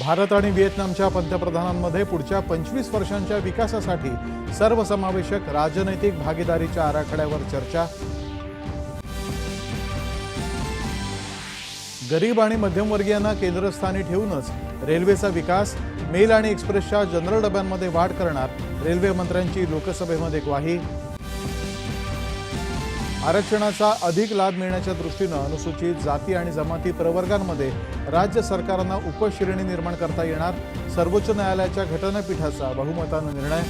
भारत आणि व्हिएतनामच्या पंतप्रधानांमध्ये पुढच्या पंचवीस वर्षांच्या विकासासाठी सर्वसमावेशक राजनैतिक भागीदारीच्या आराखड्यावर चर्चा. गरीब आणि मध्यमवर्गीयांना केंद्रस्थानी ठेवूनच रेल्वेचा विकास मेल आणि एक्सप्रेसच्या जनरल डब्यांमध्ये वाढ करणार रेल्वे मंत्र्यांची लोकसभेमध्ये ग्वाही. आरक्षणाचा अधिक लाभ मिळण्याच्या दृष्टीनं अनुसूचित जाती आणि जमाती प्रवर्गांमध्ये राज्य सरकारांना उपश्रेणी निर्माण करता येणार सर्वोच्च न्यायालयाच्या घटनापीठाचा बहुमतानं निर्णय.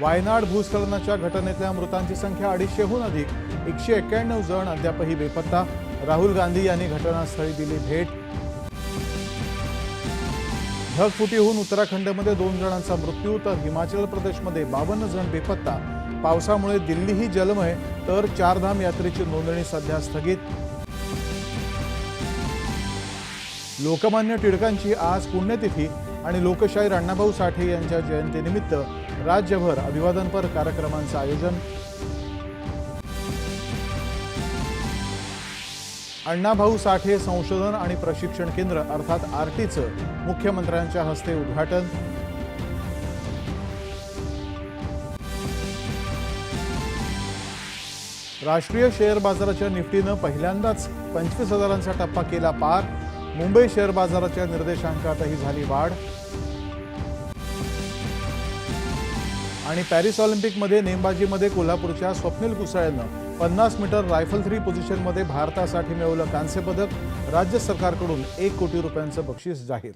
वायनाड भूस्खलनाच्या घटनेतल्या मृतांची संख्या अडीचशेहून अधिक एकशे एक्क्याण्णव जण अद्यापही बेपत्ता. राहुल गांधी यांनी घटनास्थळी दिली भेट. ढगफुटीहून उत्तराखंडमध्ये दोन जणांचा मृत्यू तर हिमाचल प्रदेशमध्ये बावन्न जण बेपत्ता. पावसामुळे दिल्लीही जलमय तर चारधाम यात्रेची नोंदणी सध्या स्थगित. लोकमान्य टिळकांची आज पुण्यतिथी आणि लोकशाहीर अण्णाभाऊ साठे यांच्या जयंतीनिमित्त राज्यभर अभिवादनपर कार्यक्रमांचं आयोजन. अण्णाभाऊ साठे संशोधन आणि प्रशिक्षण केंद्र अर्थात आरटीचं मुख्यमंत्र्यांच्या हस्ते उद्घाटन. राष्ट्रीय शेअर बाजाराच्या निफ्टीनं पहिल्यांदाच पंचवीस हजारांचा टप्पा केला पार. मुंबई शेअर बाजाराच्या निर्देशांकातही झाली वाढ. आणि पॅरिस ऑलिम्पिकमध्ये नेमबाजीमध्ये कोल्हापूरच्या स्वप्नील कुसाळनं पन्नास मीटर रायफल थ्री पोझिशनमध्ये भारतासाठी मिळवलं कांस्यपदक राज्य सरकारकडून एक कोटी रुपयांचं बक्षीस जाहीर.